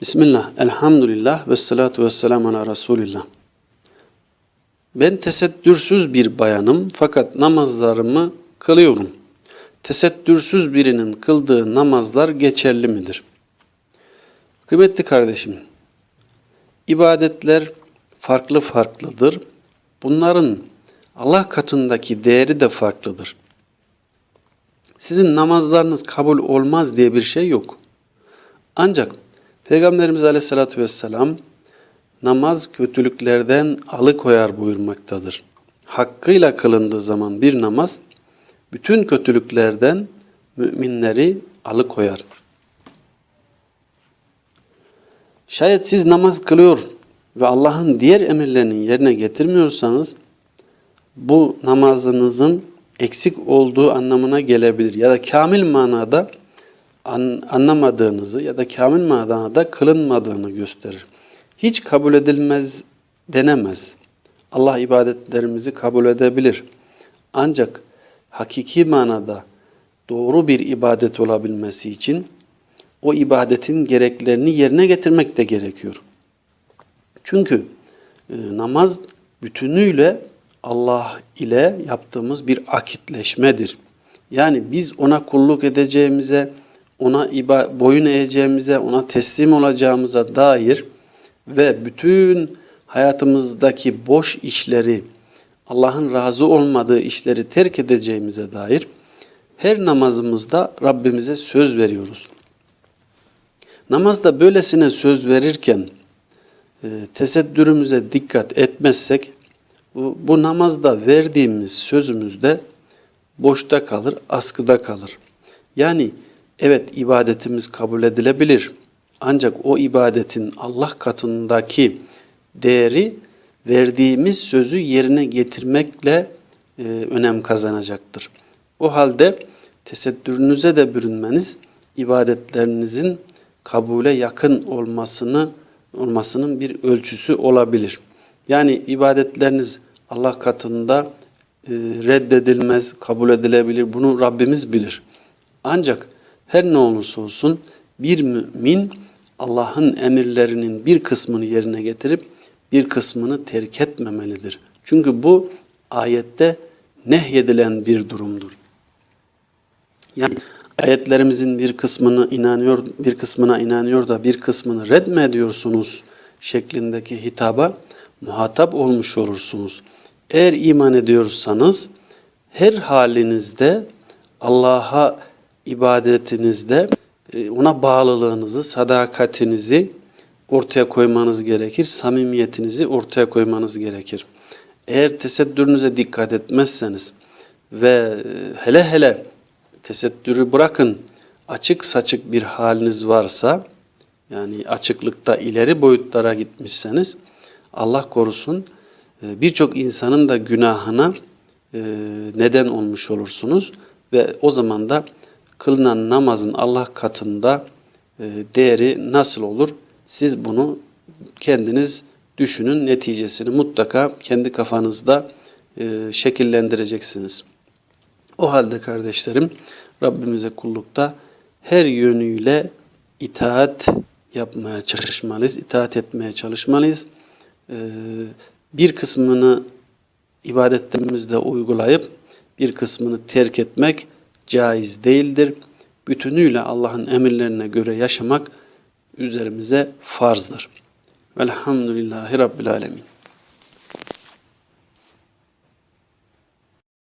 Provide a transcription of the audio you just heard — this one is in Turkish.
Bismillah, elhamdülillah ve salatu ve selamu ala Resulillah. Ben tesettürsüz bir bayanım fakat namazlarımı kılıyorum. Tesettürsüz birinin kıldığı namazlar geçerli midir? Kıymetli kardeşim, ibadetler farklı farklıdır. Bunların Allah katındaki değeri de farklıdır. Sizin namazlarınız kabul olmaz diye bir şey yok. Ancak Peygamberimiz Aleyhisselatü Vesselam namaz kötülüklerden alıkoyar buyurmaktadır. Hakkıyla kılındığı zaman bir namaz bütün kötülüklerden müminleri alıkoyar. Şayet siz namaz kılıyor ve Allah'ın diğer emirlerini yerine getirmiyorsanız bu namazınızın eksik olduğu anlamına gelebilir ya da kamil manada an, anlamadığınızı ya da kamil manada kılınmadığını gösterir. Hiç kabul edilmez denemez. Allah ibadetlerimizi kabul edebilir. Ancak hakiki manada doğru bir ibadet olabilmesi için o ibadetin gereklerini yerine getirmek de gerekiyor. Çünkü e, namaz bütünüyle Allah ile yaptığımız bir akitleşmedir. Yani biz ona kulluk edeceğimize, ona iba, boyun eğeceğimize, ona teslim olacağımıza dair ve bütün hayatımızdaki boş işleri, Allah'ın razı olmadığı işleri terk edeceğimize dair her namazımızda Rabbimize söz veriyoruz. Namazda böylesine söz verirken e, tesettürümüze dikkat etmezsek bu, namazda verdiğimiz sözümüzde boşta kalır, askıda kalır. Yani evet ibadetimiz kabul edilebilir. Ancak o ibadetin Allah katındaki değeri verdiğimiz sözü yerine getirmekle e, önem kazanacaktır. O halde tesettürünüze de bürünmeniz ibadetlerinizin kabule yakın olmasını olmasının bir ölçüsü olabilir. Yani ibadetleriniz Allah katında e, reddedilmez, kabul edilebilir. Bunu Rabbimiz bilir. Ancak her ne olursa olsun bir mümin Allah'ın emirlerinin bir kısmını yerine getirip bir kısmını terk etmemelidir. Çünkü bu ayette nehyedilen bir durumdur. Yani ayetlerimizin bir kısmını inanıyor, bir kısmına inanıyor da bir kısmını red mi ediyorsunuz şeklindeki hitaba muhatap olmuş olursunuz. Eğer iman ediyorsanız her halinizde Allah'a ibadetinizde e, ona bağlılığınızı, sadakatinizi ortaya koymanız gerekir. Samimiyetinizi ortaya koymanız gerekir. Eğer tesettürünüze dikkat etmezseniz ve e, hele hele tesettürü bırakın açık saçık bir haliniz varsa yani açıklıkta ileri boyutlara gitmişseniz Allah korusun e, birçok insanın da günahına neden olmuş olursunuz ve o zaman da kılınan namazın Allah katında e, değeri nasıl olur? Siz bunu kendiniz düşünün neticesini mutlaka kendi kafanızda şekillendireceksiniz. O halde kardeşlerim Rabbimize kullukta her yönüyle itaat yapmaya çalışmalıyız, itaat etmeye çalışmalıyız. Ee, bir kısmını ibadetlerimizde uygulayıp bir kısmını terk etmek caiz değildir. Bütünüyle Allah'ın emirlerine göre yaşamak üzerimize farzdır. Velhamdülillahi Rabbil Alemin.